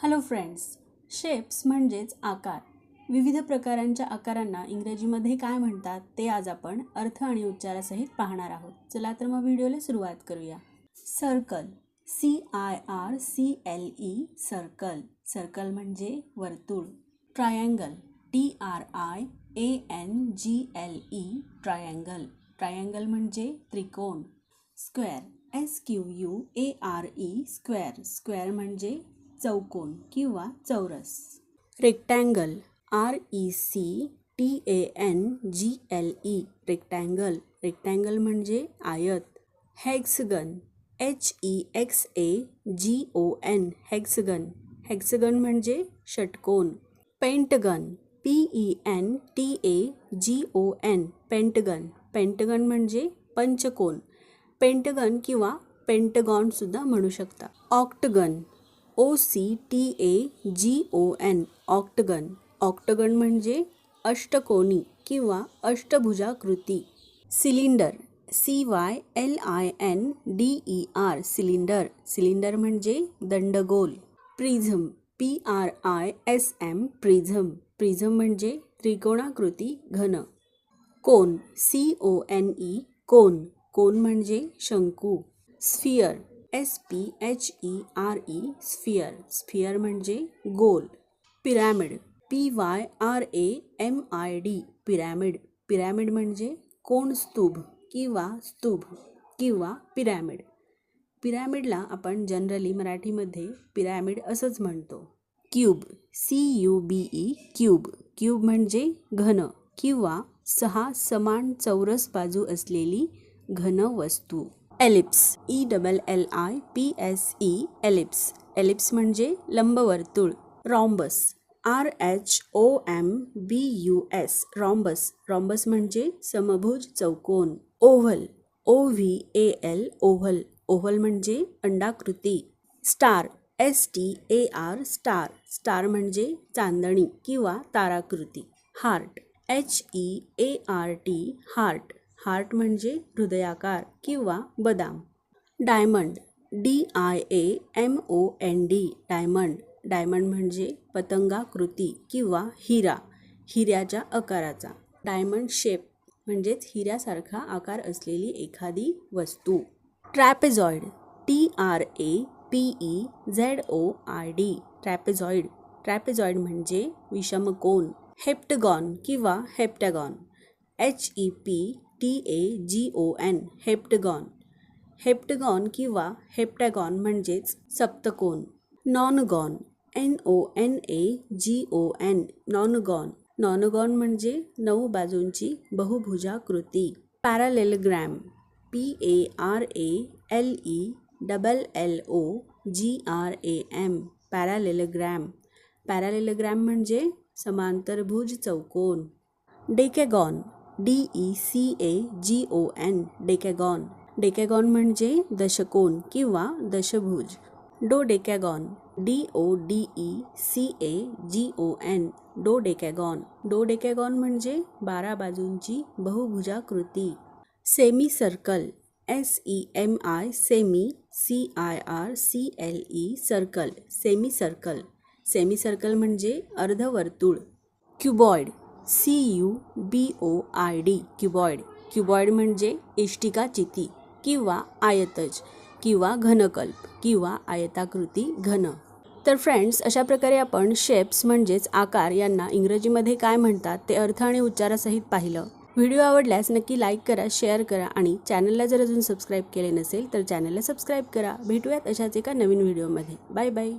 Hello friends shapes म्हणजेच आकार. विविध प्रकारांच्या आकारांना इंग्रजीमध्ये काय म्हणतात ते आज आपण अर्थ आणि उच्चारासहित पाहणार आहोत. चला तर मग व्हिडिओला सुरुवात करूया. Circle C I R C L E circle. Circle म्हणजे वर्तुळ. Triangle T R I A N G L E triangle triangle म्हणजे त्रिकोण. Square S Q U A R E square square म्हणजे चौकोन किंवा चौरस. Rectangle R E C T A N G L E rectangle rectangle म्हणजे आयत. Hexagon H E X A G O N hexagon hexagon म्हणजे षटकोन. Pentagon P E N T A G O N pentagon pentagon म्हणजे पंचकोन. Pentagon किंवा पेंटगॉनसुद्धा म्हणू शकता. Octagon O C T A G O N octagon octagon म्हणजे अष्टकोनी किंवा अष्टभुजाकृती. Cylinder C Y L I N D E R cylinder cylinder म्हणजे दंडगोल. Prism P R I S M prism prism म्हणजे त्रिकोणाकृती घन. Cone C O N E cone cone म्हणजे शंकू. Sphere S P H E R E sphere sphere म्हणजे गोल. Pyramid P Y R A M I D pyramid pyramid म्हणजे कोण स्तूभ किंवा स्तूभ किंवा पिरॅमिड पिरॅमिडला आपण जनरली मराठीमध्ये पिरॅमिड असंच म्हणतो. Cube C U B E cube cube म्हणजे घन किंवा सहा समान चौरस बाजू असलेली घन वस्तू. Ellipse. E double L I P S E ellipse. Ellipse म्हणजे लंबवर्तुळ rhombus. R H O M B U S rhombus. Rhombus म्हणजे समभुज चौकोन oval. O V A L oval. Oval म्हणजे अंडाकृती. Star S T A R star. Star म्हणजे चांदणी किंवा ताराकृती. Heart H E A R T heart. Heart म्हणजे हृदयाकार किंवा बदाम. Diamond D I A M O N D diamond. Diamond म्हणजे पतंगाकृती किंवा हिरा हिऱ्याच्या आकाराचा. डायमंड शेप म्हणजेच हिऱ्यासारखा आकार असलेली एखादी वस्तू. Trapezoid T R A P E Z O I D trapezoid trapezoid म्हणजे विषमकोन हेप्टगॉन किंवा heptagon. H E P T A G O N heptagon heptagon किंवा हेप्टॅगॉन म्हणजेच सप्तकोन. Nonagon N O N A G O N nonagon nonagon म्हणजे नऊ बाजूंची बहुभुजाकृती. Parallelogram P A R A L E double L O G R A M parallelogram parallelogram म्हणजे समांतरभुज चौकोन. Decagon D E C A G O N decagon decagon म्हणजे दशकोन किंवा दशभुज. Dodecagon. D O D E C A G O N dodecagon. Dodecagon म्हणजे बारा बाजूंची बहुभुजाकृती. Semicircle S E M I semi C I R C L E circle semicircle semicircle म्हणजे अर्धवर्तुळ. Cuboid. C U B O I D cuboid cuboid म्हणजे इष्टिका चिती किंवा आयतज किंवा घनकल्प किंवा आयताकृती घन. तर फ्रेंड्स अशा प्रकारे आपण शेप्स म्हणजेच आकार यांना इंग्रजीमध्ये काय म्हणतात ते अर्थ आणि उच्चारासहित पाहिलं. व्हिडिओ आवडल्यास नक्की लाईक करा शेअर करा आणि चॅनलला जर अजून सबस्क्राईब केले नसेल तर चॅनलला सबस्क्राईब करा. भेटूयात अशाच एका नवीन व्हिडिओमध्ये. Bye bye.